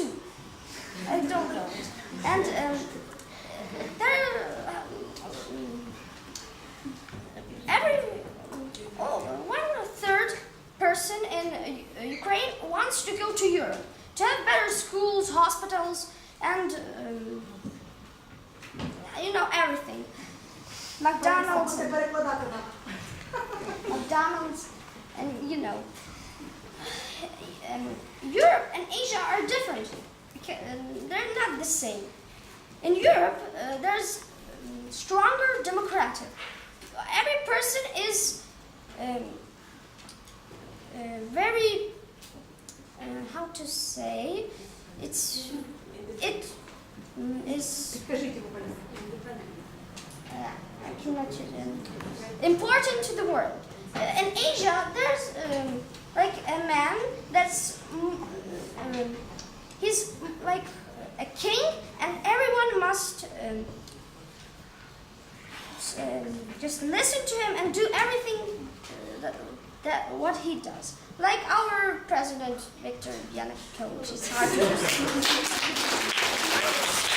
too. I don't know. And um, there, um, every oh, one third person in uh, Ukraine wants to go to Europe to have better schools, hospitals, and um, you know everything. McDonald's, McDonald's, and you know, um, and and Asia are different. Uh, they're not the same. In Europe, uh, there's um, stronger democratic. Every person is um, uh, very, uh, how to say, it's, it mm, is, uh, I um, important to the world. In Asia, there's um, like a man that's mm, um, he's like a king, and everyone must um, um, just listen to him and do everything that, that what he does. Like our president Viktor Yanukovych. It's hard to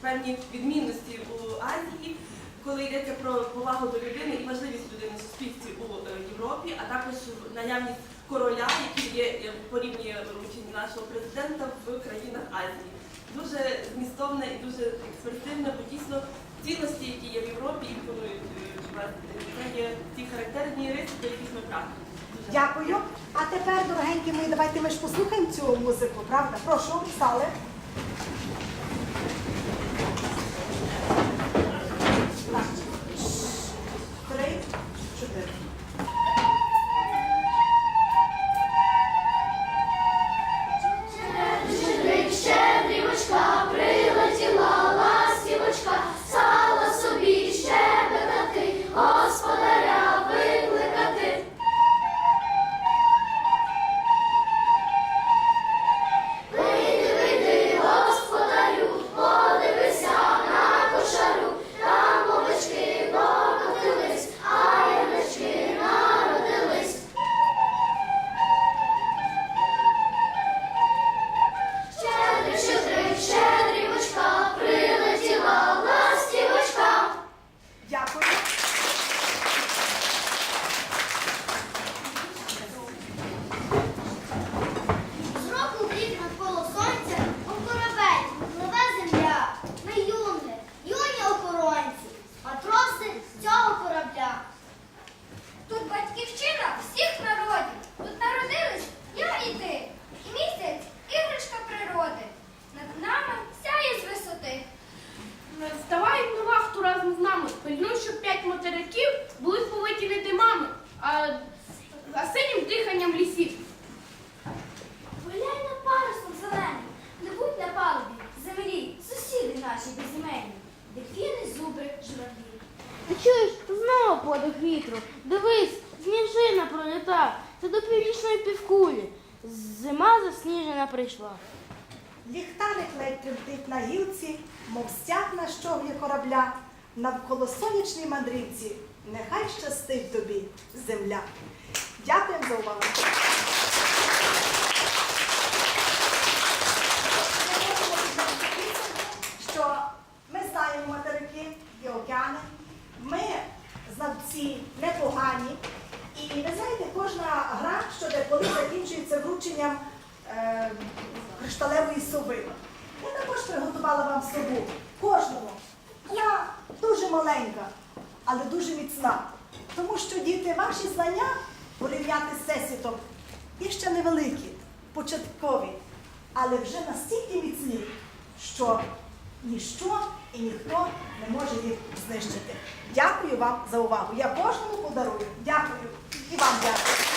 певні відмінності у Азії, коли йдеться про повагу до людини і важливість людини в суспільстві у е, Європі, а також наявність короля, який є е, порівнює вручення нашого президента в країнах Азії. Дуже змістовне і дуже експертивне, бо дійсно цінності, які є в Європі, імпонують е. Є ті характерні риси, до яких ми прагнемо. Дякую. А тепер, дорогенькі мої, давайте ми ж послухаємо цю музику, правда? Прошу, стали. should have батьківщина всіх народів. Тут народились я і ти. І місяць іграшка природи. Над нами сяє з висоти. Вставають на вахту разом з нами. Пильнують, щоб п'ять материків були повиті не димами, а, а синім диханням лісів. Гуляй на парусом зеленим, пливуть на палубі, землі, сусіди наші безіменні, дельфіни, зубри, журавлі. Ти чуєш, знову подих вітру. Дивись, сніжина проліта. Це до північної півкулі. Зима засніжена прийшла. Ліхтарик ледь тремтить на гілці, мов стяг на щоглі корабля. Навколо сонячній мандрівці. Нехай щастить тобі, земля. Дякуємо за увагу. Що ми знаємо материки і океани, ми знавці непогані. І ви знаєте, кожна гра, що деколи закінчується врученням е, кришталевої сови. Я також приготувала вам сову. Кожному. Я дуже маленька, але дуже міцна. Тому що діти, ваші знання порівняти з всесвітом є ще невеликі, початкові, але вже настільки міцні, що ніщо і ніхто не може їх знищити. Дякую вам за увагу. Я кожному подарую. Дякую. І вам дякую.